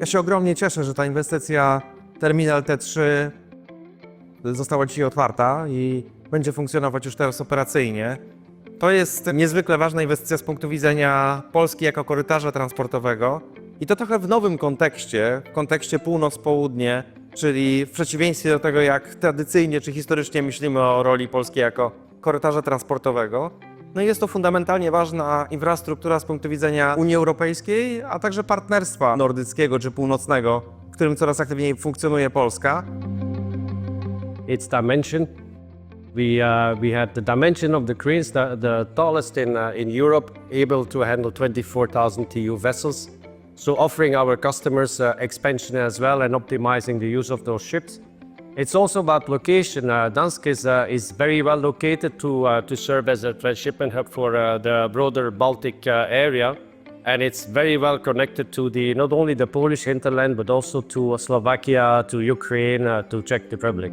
Ja się ogromnie cieszę, że ta inwestycja Terminal T3 została dzisiaj otwarta i będzie funkcjonować już teraz operacyjnie. To jest niezwykle ważna inwestycja z punktu widzenia Polski jako korytarza transportowego i to trochę w nowym kontekście, w kontekście północ-południe, czyli w przeciwieństwie do tego, jak tradycyjnie czy historycznie myślimy o roli Polski jako korytarza transportowego. No jest to fundamentalnie ważna infrastruktura z punktu widzenia Unii Europejskiej, a także partnerstwa nordyckiego czy północnego, w którym coraz aktywniej funkcjonuje Polska. its dimension. We, uh, we had the dimension of the cranes, the, the tallest in, uh, in Europe, able to handle 24,000 TEU vessels. So offering our customers uh, expansion as well and optimizing the use of those ships. It's also about location. Uh, Dansk is, uh, is very well located to, uh, to serve as a transshipment hub for uh, the broader Baltic uh, area. And it's very well connected to the, not only the Polish hinterland, but also to Slovakia, to Ukraine, uh, to Czech Republic.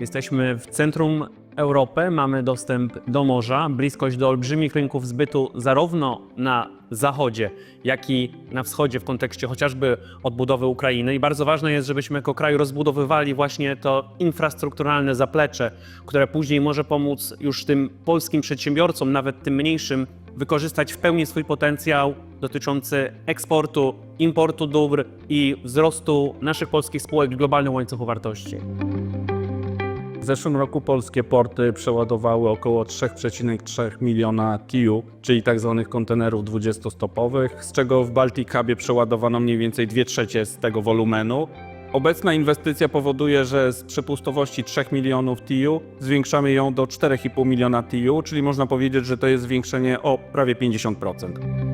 Jesteśmy w centrum Europy, mamy dostęp do morza, bliskość do olbrzymich rynków zbytu zarówno na zachodzie, jak i na wschodzie w kontekście chociażby odbudowy Ukrainy. I bardzo ważne jest, żebyśmy jako kraj rozbudowywali właśnie to infrastrukturalne zaplecze, które później może pomóc już tym polskim przedsiębiorcom, nawet tym mniejszym, wykorzystać w pełni swój potencjał dotyczący eksportu, importu dóbr i wzrostu naszych polskich spółek w globalnym łańcuchu wartości. W zeszłym roku polskie porty przeładowały około 3,3 miliona TEU, czyli tzw. kontenerów 20-stopowych, z czego w Baltic Hubie przeładowano mniej więcej 2 trzecie z tego wolumenu. Obecna inwestycja powoduje, że z przepustowości 3 milionów TEU zwiększamy ją do 4,5 miliona TEU, czyli można powiedzieć, że to jest zwiększenie o prawie 50%.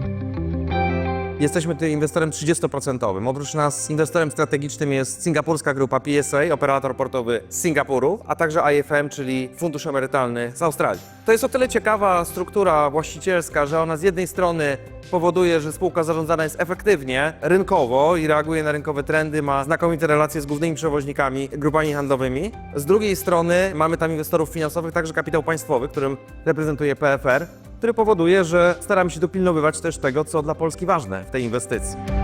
Jesteśmy tutaj inwestorem 30%. Oprócz nas inwestorem strategicznym jest singapurska grupa PSA, operator portowy z Singapuru, a także IFM, czyli fundusz emerytalny z Australii. To jest o tyle ciekawa struktura właścicielska, że ona z jednej strony powoduje, że spółka zarządzana jest efektywnie, rynkowo i reaguje na rynkowe trendy, ma znakomite relacje z głównymi przewoźnikami, grupami handlowymi. Z drugiej strony mamy tam inwestorów finansowych, także kapitał państwowy, którym reprezentuje PFR, który powoduje, że staramy się dopilnowywać też tego, co dla Polski ważne w tej inwestycji.